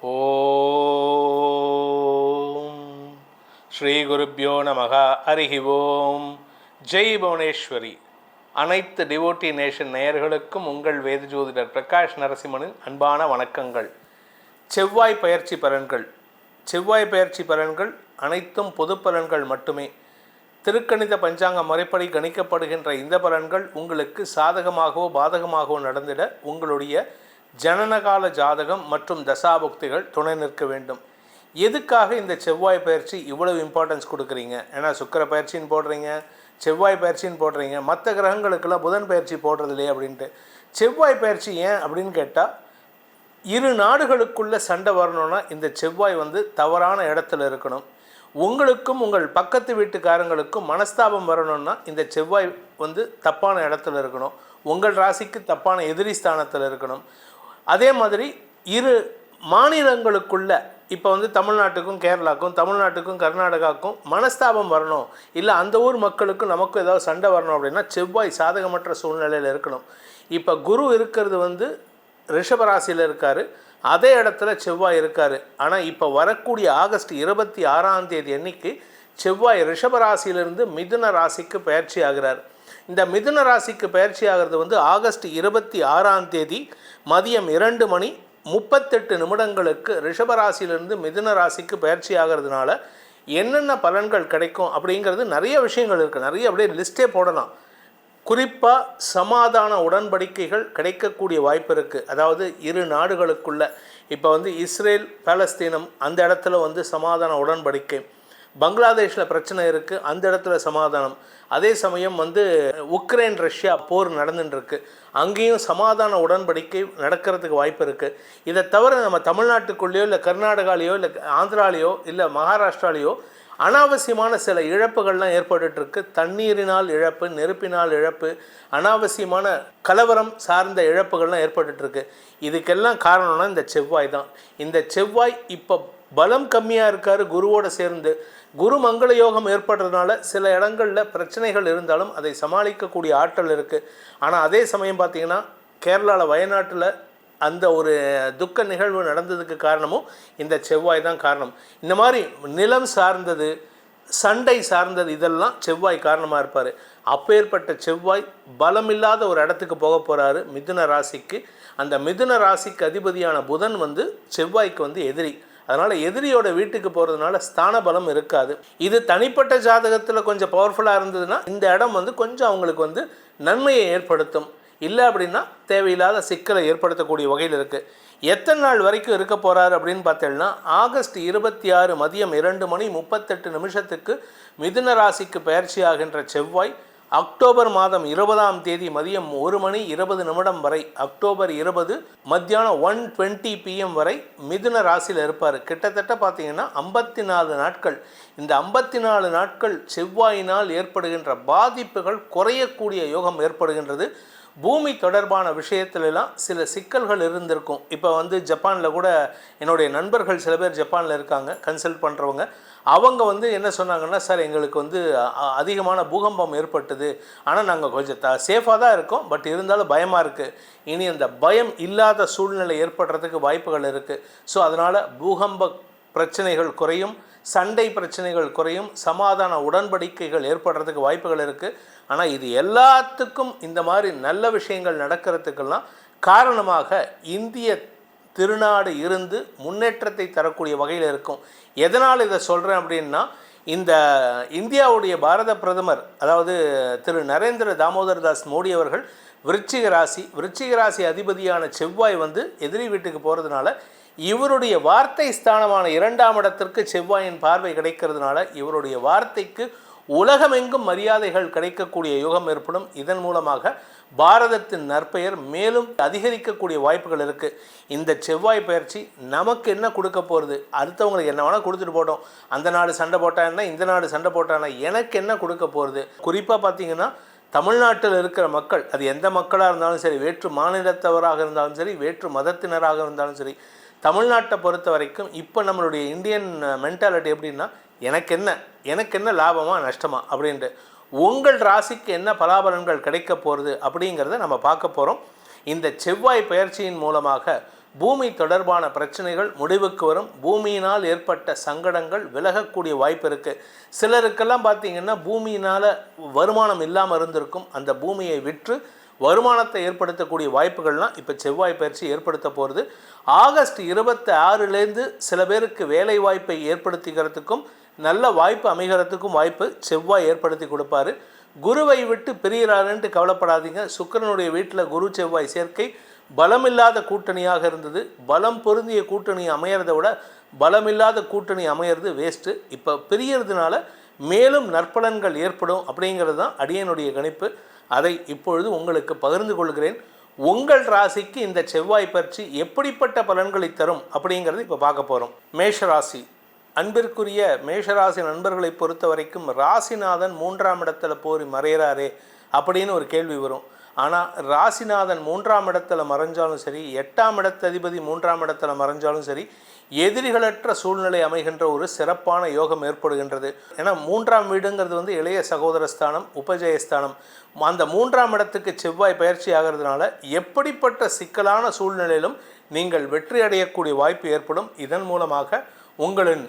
ஓம். ஸ்ரீ குருப்பியோ நமக. அருகி ஓம். ஜெய் புவனேஸ்வரி. அனைத்து டிவோட்டி நேஷன் நேயர்களுக்கும் உங்கள் வேத ஜோதிடர் பிரகாஷ் நரசிம்மனின் அன்பான வணக்கங்கள். செவ்வாய் பயிற்சி பலன்கள். செவ்வாய் பயிற்சி பலன்கள் அனைத்தும் பொது பலன்கள் மட்டுமே. திருக்கணித பஞ்சாங்க முறைப்படி கணிக்கப்படுகின்ற இந்த பலன்கள் உங்களுக்கு சாதகமாகவோ பாதகமாகவோ நடந்திட உங்களுடைய ஜனனகால ஜாதகம் மற்றும் தசாபுக்திகள் துணை நிற்க வேண்டும். எதுக்காக இந்த செவ்வாய் பயிற்சி இவ்வளவு இம்பார்ட்டன்ஸ் கொடுக்குறீங்க? ஏன்னா சுக்கர பயிற்சின்னு போடுறீங்க செவ்வாய் பயிற்சின்னு போடுறீங்க மற்ற கிரகங்களுக்கெல்லாம் புதன் பயிற்சி போடுறது இல்லையே அப்படின்ட்டு. செவ்வாய் பயிற்சி ஏன் அப்படின்னு கேட்டால் இரு நாடுகளுக்குள்ளே சண்டை வரணும்னா இந்த செவ்வாய் வந்து தவறான இடத்துல இருக்கணும். உங்களுக்கும் உங்கள் பக்கத்து வீட்டுக்காரங்களுக்கும் மனஸ்தாபம் வரணும்னா இந்த செவ்வாய் வந்து தப்பான இடத்துல இருக்கணும். உங்கள் ராசிக்கு தப்பான எதிரி ஸ்தானத்தில் இருக்கணும். அதே மாதிரி இரு மாநிலங்களுக்குள்ள இப்போ வந்து தமிழ்நாட்டுக்கும் கேரளாக்கும் தமிழ்நாட்டுக்கும் கர்நாடகாவுக்கும் மனஸ்தாபம் வரணும். இல்லை அந்த ஊர் மக்களுக்கும் நமக்கும் ஏதாவது சண்டை வரணும் அப்படின்னா செவ்வாய் சாதகமற்ற சூழ்நிலையில் இருக்கணும். இப்போ குரு இருக்கிறது வந்து ரிஷபராசியில் இருக்கார். அதே இடத்துல செவ்வாய் இருக்கார். ஆனால் இப்போ வரக்கூடிய ஆகஸ்ட் இருபத்தி ஆறாம் தேதி அன்னைக்கு செவ்வாய் ரிஷபராசியிலிருந்து மிதுன ராசிக்கு பயிற்சி ஆகிறார். இந்த மிதுன ராசிக்கு பயிற்சி ஆகிறது வந்து ஆகஸ்ட் இருபத்தி ஆறாம் தேதி மதியம் இரண்டு மணி முப்பத்தெட்டு நிமிடங்களுக்கு ரிஷபராசியிலிருந்து மிதுன ராசிக்கு பயிற்சி ஆகிறதுனால என்னென்ன பலன்கள் கிடைக்கும் அப்படிங்கிறது நிறைய விஷயங்கள் இருக்குது நிறைய அப்படியே லிஸ்ட்டே போடலாம். குறிப்பாக சமாதான உடன்படிக்கைகள் கிடைக்கக்கூடிய வாய்ப்பு இருக்குது அதாவது இரு நாடுகளுக்குள்ள இப்போ வந்து இஸ்ரேல் பாலஸ்தீனம் அந்த இடத்துல வந்து சமாதான உடன்படிக்கை. பங்களாதேஷில் பிரச்சனை இருக்குது அந்த இடத்துல சமாதானம். அதே சமயம் வந்து உக்ரைன் ரஷ்யா போர் நடந்துட்டுருக்கு அங்கேயும் சமாதான உடன்படிக்கை நடக்கிறதுக்கு வாய்ப்பு இருக்குது இதை தவிர நம்ம தமிழ்நாட்டுக்குள்ளேயோ இல்லை கர்நாடகாலேயோ இல்லை ஆந்திராலேயோ இல்லை மகாராஷ்டிராலேயோ அனாவசியமான சில இழப்புகள்லாம் ஏற்பட்டுருக்கு தண்ணீரினால் இழப்பு நெருப்பினால் இழப்பு அனாவசியமான கலவரம் சார்ந்த இழப்புகள்லாம் ஏற்பட்டுருக்கு இதுக்கெல்லாம் காரணம்னா இந்த செவ்வாய் தான். இந்த செவ்வாய் இப்போ பலம் கம்மியாக இருக்கார் குருவோடு சேர்ந்து. குரு மங்கள யோகம் ஏற்படுறதுனால சில இடங்களில் பிரச்சனைகள் இருந்தாலும் அதை சமாளிக்கக்கூடிய ஆற்றல் இருக்குது ஆனால் அதே சமயம் பார்த்திங்கன்னா கேரளாவில் வயநாட்டில் அந்த ஒரு துக்க நிகழ்வு நடந்ததுக்கு காரணமும் இந்த செவ்வாய் தான் காரணம். இந்த மாதிரி நிலம் சார்ந்தது சண்டை சார்ந்தது இதெல்லாம் செவ்வாய் காரணமாக இருப்பார். அப்பேற்பட்ட செவ்வாய் பலமில்லாத ஒரு இடத்துக்கு போக போகிறாரு மிதுன ராசிக்கு. அந்த மிதுன ராசிக்கு அதிபதியான புதன் வந்து செவ்வாய்க்கு வந்து எதிரி. அதனால் எதிரியோட வீட்டுக்கு போகிறதுனால ஸ்தான பலம் இருக்காது. இது தனிப்பட்ட ஜாதகத்தில் கொஞ்சம் பவர்ஃபுல்லாக இருந்ததுன்னா இந்த இடம் வந்து கொஞ்சம் அவங்களுக்கு வந்து நன்மையை ஏற்படுத்தும். இல்லை அப்படின்னா தேவையில்லாத சிக்கலை ஏற்படுத்தக்கூடிய வகையில் இருக்குது எத்தனை நாள் வரைக்கும் இருக்க போகிறார் அப்படின்னு பார்த்தோம்னா ஆகஸ்ட் இருபத்தி ஆறு மதியம் இரண்டு மணி முப்பத்தெட்டு நிமிஷத்துக்கு மிதுன ராசிக்கு பயிற்சி ஆகின்ற செவ்வாய் அக்டோபர் மாதம் இருபதாம் தேதி மதியம் ஒரு மணி இருபது நிமிடம் வரை அக்டோபர் இருபது மத்தியானம் ஒன் டுவெண்ட்டி பிஎம் வரை மிதுன ராசியில் இருப்பார். கிட்டத்தட்ட பார்த்தீங்கன்னா ஐம்பத்தி நாலு நாட்கள். இந்த ஐம்பத்தி நாலு நாட்கள் செவ்வாயினால் ஏற்படுகின்ற பாதிப்புகள் குறையக்கூடிய யோகம் ஏற்படுகின்றது. பூமி தொடர்பான விஷயத்துலலாம் சில சிக்கல்கள் இருந்திருக்கும். இப்போ வந்து ஜப்பானில் கூட என்னுடைய நண்பர்கள் சில பேர் ஜப்பானில் இருக்காங்க. கன்சல்ட் பண்ணுறவங்க அவங்க வந்து என்ன சொன்னாங்கன்னா சார் எங்களுக்கு வந்து அதிகமான பூகம்பம் ஏற்பட்டது. ஆனால் நாங்கள் கொஞ்சம் த சேஃபாக தான் இருக்கோம். பட் இருந்தாலும் பயமாக இருக்குது இனி அந்த பயம் இல்லாத சூழ்நிலை ஏற்படுறதுக்கு வாய்ப்புகள் இருக்குது ஸோ அதனால் பூகம்ப பிரச்சனைகள் குறையும். சண்டை பிரச்சனைகள் குறையும். சமாதான உடன்படிக்கைகள் ஏற்படுறதுக்கு வாய்ப்புகள் இருக்குது ஆனால் இது எல்லாத்துக்கும் இந்த மாதிரி நல்ல விஷயங்கள் நடக்கிறதுக்கெல்லாம் காரணமாக இந்திய திருநாடு இருந்து முன்னேற்றத்தை தரக்கூடிய வகையில் இருக்கும். எதனால் இதை சொல்கிறேன் அப்படின்னா இந்த இந்தியாவுடைய பாரத பிரதமர் அதாவது திரு நரேந்திர தாமோதர் தாஸ் மோடி அவர்கள் விருச்சிக ராசி விருச்சிக ராசி அதிபதியான செவ்வாய் வந்து எதிரி வீட்டுக்கு போகிறதுனால இவருடைய வார்த்தை ஸ்தானமான இரண்டாம் இடத்திற்கு செவ்வாயின் பார்வை கிடைக்கிறதுனால இவருடைய வார்த்தைக்கு உலகமெங்கும் மரியாதைகள் கிடைக்கக்கூடிய யுகம் ஏற்படும். இதன் மூலமாக பாரதத்தின் நற்பெயர் மேலும் அதிகரிக்கக்கூடிய வாய்ப்புகள் இருக்குது இந்த செவ்வாய் பயிற்சி நமக்கு என்ன கொடுக்க போகிறது அடுத்தவங்களுக்கு என்ன வேணால் கொடுத்துட்டு போட்டோம். அந்த நாடு சண்டை போட்டான்னா இந்த நாடு சண்டை போட்டான்னா எனக்கு என்ன கொடுக்க போகிறது குறிப்பாக பார்த்தீங்கன்னா தமிழ்நாட்டில் இருக்கிற மக்கள் அது எந்த மக்களாக இருந்தாலும் சரி வேற்று மாநிலத்தவராக இருந்தாலும் சரி வேற்று மதத்தினராக இருந்தாலும் சரி தமிழ்நாட்டை பொறுத்த வரைக்கும் இப்போ நம்மளுடைய இந்தியன் மென்டாலிட்டி எப்படின்னா எனக்கு என்ன எனக்கு என்ன லாபமா நஷ்டமா அப்படின்ட்டு. உங்கள் ராசிக்கு என்ன பலாபலன்கள் கிடைக்க போகிறது அப்படிங்கிறத நம்ம பார்க்க போகிறோம் இந்த செவ்வாய் பயிற்சியின் மூலமாக பூமி தொடர்பான பிரச்சனைகள் முடிவுக்கு வரும். பூமியினால் ஏற்பட்ட சங்கடங்கள் விலகக்கூடிய வாய்ப்பு இருக்குது சிலருக்கெல்லாம் பார்த்தீங்கன்னா பூமியினால் வருமானம் இல்லாமல் இருந்திருக்கும். அந்த பூமியை விற்று வருமானத்தை ஏற்படுத்தக்கூடிய வாய்ப்புகள்லாம் இப்போ செவ்வாய் பயிற்சி ஏற்படுத்த போகிறது ஆகஸ்ட் இருபத்தி ஆறுலேருந்து சில பேருக்கு வேலை வாய்ப்பை ஏற்படுத்திக்கிறதுக்கும் நல்ல வாய்ப்பு அமைகிறதுக்கும் வாய்ப்பு செவ்வாய் ஏற்படுத்தி கொடுப்பாரு. குருவை விட்டு பிரியிறாருன்ட்டு கவலைப்படாதீங்க. சுக்கிரனுடைய வீட்டில் குரு செவ்வாய் சேர்க்கை பலமில்லாத கூட்டணியாக இருந்தது. பலம் பொருந்திய கூட்டணி அமையிறத விட பலமில்லாத கூட்டணி அமையிறது வேஸ்ட்டு இப்போ பிரியறதுனால மேலும் நற்பலன்கள் ஏற்படும் அப்படிங்கிறது தான் அடியனுடைய கணிப்பு. அதை இப்பொழுது உங்களுக்கு பகிர்ந்து கொள்கிறேன். உங்கள் ராசிக்கு இந்த செவ்வாய் பற்றி எப்படிப்பட்ட பலன்களை தரும் அப்படிங்கிறது இப்போ பார்க்க போகிறோம் மேஷ ராசி அன்பிற்குரிய மேஷராசி நண்பர்களை பொறுத்த வரைக்கும் ராசிநாதன் மூன்றாம் இடத்துல போரி மறையிறாரே அப்படின்னு ஒரு கேள்வி வரும். ஆனால் ராசிநாதன் மூன்றாம் இடத்துல மறைஞ்சாலும் சரி எட்டாம் இடத்ததிபதி மூன்றாம் இடத்துல மறைஞ்சாலும் சரி எதிரிகளற்ற சூழ்நிலை அமைகின்ற ஒரு சிறப்பான யோகம் ஏற்படுகின்றது. ஏன்னா மூன்றாம் வீடுங்கிறது வந்து இளைய சகோதரஸ்தானம் உபஜயஸ்தானம். அந்த மூன்றாம் இடத்துக்கு செவ்வாய் பயிற்சி ஆகிறதுனால எப்படிப்பட்ட சிக்கலான சூழ்நிலையிலும் நீங்கள் வெற்றி அடையக்கூடிய வாய்ப்பு ஏற்படும். இதன் மூலமாக உங்களின்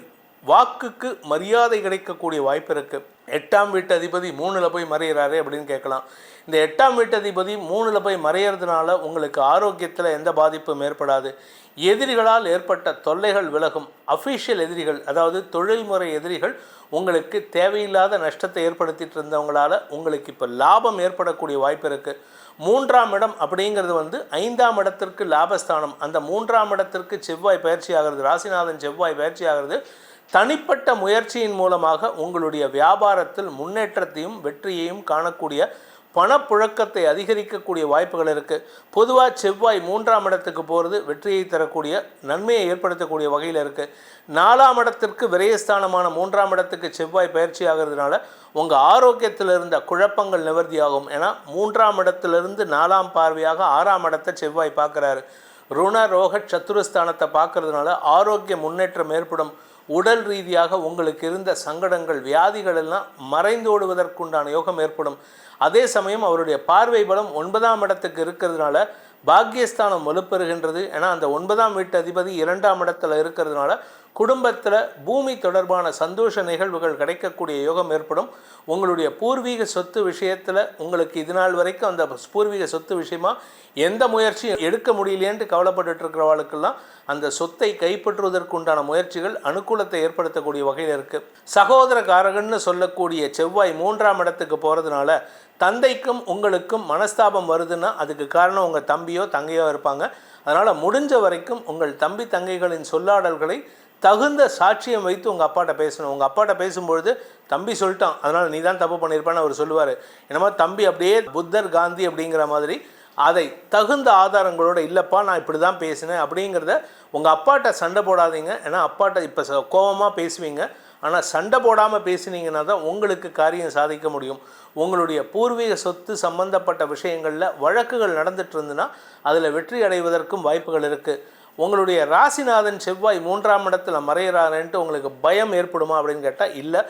வாக்குக்கு மரியாதை கிடைக்கக்கூடிய வாய்ப்பு இருக்குது எட்டாம் வீட்டு அதிபதி மூணில் போய் மறையிறாரு அப்படின்னு கேட்கலாம். இந்த எட்டாம் வீட்டு அதிபதி மூணில் போய் மறையிறதுனால உங்களுக்கு ஆரோக்கியத்தில் எந்த பாதிப்பும் ஏற்படாது. எதிரிகளால் ஏற்பட்ட தொல்லைகள் விலகும். அஃபீஷியல் எதிரிகள் அதாவது தொழில்முறை எதிரிகள் உங்களுக்கு தேவையில்லாத நஷ்டத்தை ஏற்படுத்திட்டு இருந்தவங்களால உங்களுக்கு இப்போ லாபம் ஏற்படக்கூடிய வாய்ப்பு இருக்குது மூன்றாம் இடம் அப்படிங்கிறது வந்து ஐந்தாம் இடத்திற்கு லாபஸ்தானம். அந்த மூன்றாம் இடத்திற்கு செவ்வாய் பயிற்சி ஆகிறது ராசிநாதன் செவ்வாய் பயிற்சி ஆகிறது தனிப்பட்ட முயற்சியின் மூலமாக உங்களுடைய வியாபாரத்தில் முன்னேற்றத்தையும் வெற்றியையும் காணக்கூடிய பணப்புழக்கத்தை அதிகரிக்கக்கூடிய வாய்ப்புகள் இருக்குது பொதுவாக செவ்வாய் மூன்றாம் இடத்துக்கு போகிறது வெற்றியை தரக்கூடிய நன்மையை ஏற்படுத்தக்கூடிய வகையில் இருக்குது நாலாம் இடத்திற்கு விரயஸ்தானமான மூன்றாம் இடத்துக்கு செவ்வாய் பயிற்சி ஆகிறதுனால உங்கள் ஆரோக்கியத்தில் இருந்த குழப்பங்கள் நிவர்த்தியாகும். ஏன்னா மூன்றாம் இடத்திலிருந்து நாலாம் பார்வையாக ஆறாம் இடத்தை செவ்வாய் பார்க்குறாரு. ருண ரோக சத்துருஸ்தானத்தை பார்க்கறதுனால ஆரோக்கிய முன்னேற்றம் ஏற்படும். உடல் ரீதியாக உங்களுக்கு இருந்த சங்கடங்கள் வியாதிகள் எல்லாம் மறைந்தோடுவதற்குண்டான யோகம் ஏற்படும். அதே சமயம் அவருடைய பார்வை பலம் ஒன்பதாம் இடத்துக்கு இருக்கிறதுனால பாக்கியஸ்தானம் வலுப்பெறுகின்றது. ஏன்னா அந்த ஒன்பதாம் வீட்டு அதிபதி இரண்டாம் இடத்துல இருக்கிறதுனால குடும்பத்தில் பூமி தொடர்பான சந்தோஷ நிகழ்வுகள் கிடைக்கக்கூடிய யோகம் ஏற்படும். உங்களுடைய பூர்வீக சொத்து விஷயத்தில் உங்களுக்கு இது நாள் வரைக்கும் அந்த பூர்வீக சொத்து விஷயமா எந்த முயற்சியும் எடுக்க முடியலையேன்ட்டு கவலைப்பட்டுட்டு இருக்கிறவளுக்கெல்லாம் அந்த சொத்தை கைப்பற்றுவதற்குண்டான முயற்சிகள் அனுகூலத்தை ஏற்படுத்தக்கூடிய வகையில் இருக்குது சகோதரகாரகன்னு சொல்லக்கூடிய செவ்வாய் மூன்றாம் இடத்துக்கு போகிறதுனால தந்தைக்கும் உங்களுக்கும் மனஸ்தாபம் வருதுன்னா அதுக்கு காரணம் உங்கள் தம்பியோ தங்கையோ இருப்பாங்க. அதனால் முடிஞ்ச வரைக்கும் உங்கள் தம்பி தங்கைகளின் சொல்லாடல்களை தகுந்த சாட்சியம் வைத்து உங்கள் அப்பாட்ட பேசணும். உங்கள் அப்பாட்ட பேசும்பொழுது தம்பி சொல்லிட்டான் அதனால் நீ தான் தப்பு பண்ணியிருப்பான்னு அவர் சொல்லுவார். என்னமோ தம்பி அப்படியே புத்தர் காந்தி அப்படிங்கிற மாதிரி அதை தகுந்த ஆதாரங்களோடு இல்லைப்பா நான் இப்படி தான் பேசினேன் அப்படிங்கிறத உங்கள் அப்பாட்ட சண்டை போடாதீங்க. ஏன்னா அப்பாட்ட இப்போ கோபமாக பேசுவீங்க. ஆனால் சண்டை போடாமல் பேசினீங்கன்னா தான் உங்களுக்கு காரியம் சாதிக்க முடியும். உங்களுடைய பூர்வீக சொத்து சம்பந்தப்பட்ட விஷயங்களில் வழக்குகள் நடந்துட்டு இருந்துன்னா அதில் வெற்றி அடைவதற்கும் வாய்ப்புகள் இருக்குது உங்களுடைய ராசிநாதன் செவ்வாய் மூன்றாம் இடத்துல மறையிறாருன்ட்டு உங்களுக்கு பயம் ஏற்படுமா அப்படின்னு கேட்டால் இல்லை.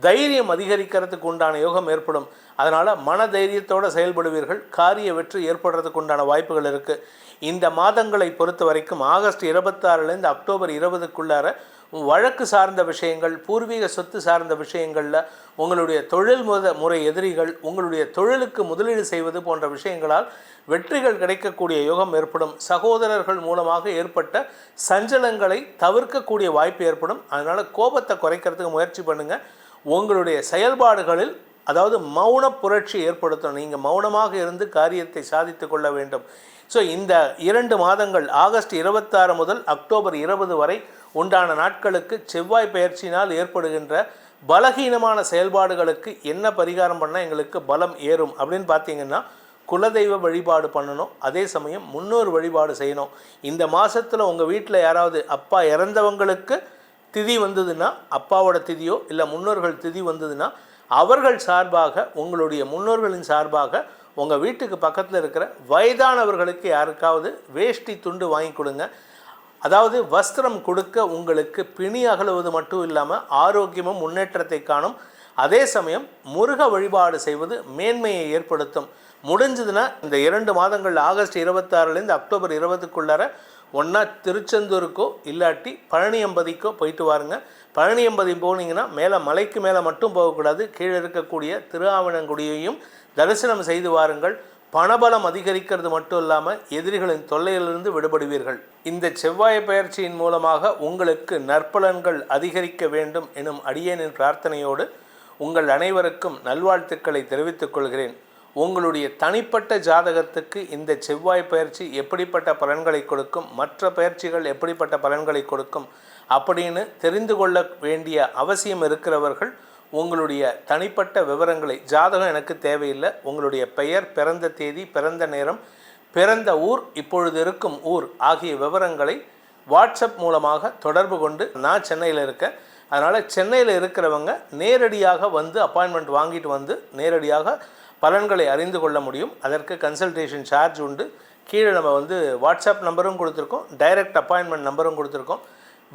தைரியம் அதிகரிக்கிறதுக்கு உண்டான யோகம் ஏற்படும். அதனால் மன தைரியத்தோடு செயல்படுவீர்கள். காரிய வெற்றி ஏற்படுறதுக்கு உண்டான வாய்ப்புகள் இருக்குது இந்த மாதங்களை பொறுத்த வரைக்கும் ஆகஸ்ட் இருபத்தாறுலேருந்து அக்டோபர் இருபதுக்குள்ளார வழக்கு சார்ந்த விஷயங்கள் பூர்வீக சொத்து சார்ந்த விஷயங்களில் உங்களுடைய தொழில் முத முறை எதிரிகள் உங்களுடைய தொழிலுக்கு முதலீடு செய்வது போன்ற விஷயங்களால் வெற்றிகள் கிடைக்கக்கூடிய யோகம் ஏற்படும். சகோதரர்கள் மூலமாக ஏற்பட்ட சஞ்சலங்களை தவிர்க்கக்கூடிய வாய்ப்பு ஏற்படும். அதனால் கோபத்தை குறைக்கிறதுக்கு முயற்சி பண்ணுங்கள் உங்களுடைய செயல்பாடுகளில் அதாவது மௌன புரட்சி ஏற்படுத்தணும். நீங்கள் மௌனமாக இருந்து காரியத்தை சாதித்து கொள்ள வேண்டும். ஸோ இந்த இரண்டு மாதங்கள் ஆகஸ்ட் இருபத்தாறு முதல் அக்டோபர் இருபது வரை உண்டான நாட்களுக்கு செவ்வாய் பயிற்சியினால் ஏற்படுகின்ற பலகீனமான செயல்பாடுகளுக்கு என்ன பரிகாரம் பண்ணால் எங்களுக்கு பலம் ஏறும் அப்படின்னு பார்த்தீங்கன்னா குலதெய்வ வழிபாடு பண்ணணும். அதே சமயம் முன்னோர் வழிபாடு செய்யணும். இந்த மாதத்தில் உங்கள் வீட்டில் யாராவது அப்பா இறந்தவங்களுக்கு திதி வந்ததுன்னா அப்பாவோட திதியோ இல்லை முன்னோர்கள் திதி வந்ததுன்னா அவர்கள் சார்பாக உங்களுடைய முன்னோர்களின் சார்பாக உங்கள் வீட்டுக்கு பக்கத்தில் இருக்கிற வயதானவர்களுக்கு யாருக்காவது வேஷ்டி துண்டு வாங்கி கொடுங்க. அதாவது வஸ்திரம் கொடுக்க உங்களுக்கு பிணி அகலுவது மட்டும் இல்லாமல் ஆரோக்கியமும் முன்னேற்றத்தை காணும். அதே சமயம் முருக வழிபாடு செய்வது மேன்மையை ஏற்படுத்தும். முடிஞ்சதுன்னா இந்த இரண்டு மாதங்கள் ஆகஸ்ட் இருபத்தாறுலேருந்து அக்டோபர் இருபதுக்குள்ளார ஒன்றா திருச்செந்தூருக்கோ இல்லாட்டி பழனியம்பதிக்கோ போயிட்டு வாருங்க. பழனியம்பதி போனீங்கன்னா மேலே மலைக்கு மேலே மட்டும் போகக்கூடாது. கீழே இருக்கக்கூடிய திருஆவணங்குடியையும் தரிசனம் செய்து வாருங்கள். பணபலம் அதிகரிக்கிறது மட்டும் இல்லாமல் எதிரிகளின் தொல்லையிலிருந்து விடுபடுவீர்கள். இந்த செவ்வாய் பயிற்சியின் மூலமாக உங்களுக்கு நற்பலன்கள் அதிகரிக்க வேண்டும் எனும் அடியேனின் பிரார்த்தனையோடு உங்கள் அனைவருக்கும் நல்வாழ்த்துக்களை தெரிவித்துக் கொள்கிறேன். உங்களுடைய தனிப்பட்ட ஜாதகத்துக்கு இந்த செவ்வாய் பயிற்சி எப்படிப்பட்ட பலன்களை கொடுக்கும்? மற்ற பயிற்சிகள் எப்படிப்பட்ட பலன்களை கொடுக்கும்? அப்படின்னு தெரிந்து கொள்ள வேண்டிய அவசியம் இருக்கிறவர்கள் உங்களுடைய தனிப்பட்ட விவரங்களை ஜாதகம் எனக்கு தேவையில்லை உங்களுடைய பெயர் பிறந்த தேதி பிறந்த நேரம் பிறந்த ஊர் இப்பொழுது இருக்கும் ஊர் ஆகிய விவரங்களை வாட்ஸ்அப் மூலமாக தொடர்பு கொண்டு நான் சென்னையில் இருக்கேன். அதனால் சென்னையில் இருக்கிறவங்க நேரடியாக வந்து அப்பாயின்மெண்ட் வாங்கிட்டு வந்து நேரடியாக பலன்களை அறிந்து கொள்ள முடியும். அதற்கு கன்சல்டேஷன் சார்ஜ் உண்டு. கீழே நம்ம வந்து வாட்ஸ்அப் நம்பரும் கொடுத்துருக்கோம். டைரக்ட் அப்பாயின்மெண்ட் நம்பரும் கொடுத்துருக்கோம்.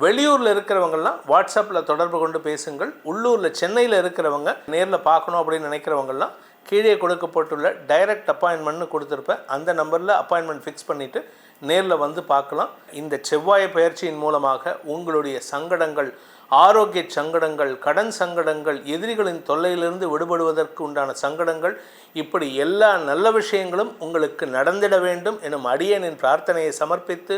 வெளியூரில் இருக்கிறவங்கள்லாம் வாட்ஸ்அப்பில் தொடர்பு கொண்டு பேசுங்கள். உள்ளூரில் சென்னையில் இருக்கிறவங்க நேரில் பார்க்கணும் அப்படின்னு நினைக்கிறவங்கலாம் கீழே கொடுக்கப்பட்டுள்ள டைரக்ட் அப்பாயின்மெண்ட்னு கொடுத்துருப்பேன். அந்த நம்பரில் அப்பாயின்மெண்ட் ஃபிக்ஸ் பண்ணிவிட்டு நேரில் வந்து பார்க்கலாம். இந்த செவ்வாய் பயிற்சியின் மூலமாக உங்களுடைய சங்கடங்கள் ஆரோக்கிய சங்கடங்கள் கடன் சங்கடங்கள் எதிரிகளின் தொல்லையிலிருந்து விடுபடுவதற்கு உண்டான சங்கடங்கள் இப்படி எல்லா நல்ல விஷயங்களும் உங்களுக்கு நடந்திட வேண்டும் எனும் அடியனின் பிரார்த்தனையை சமர்ப்பித்து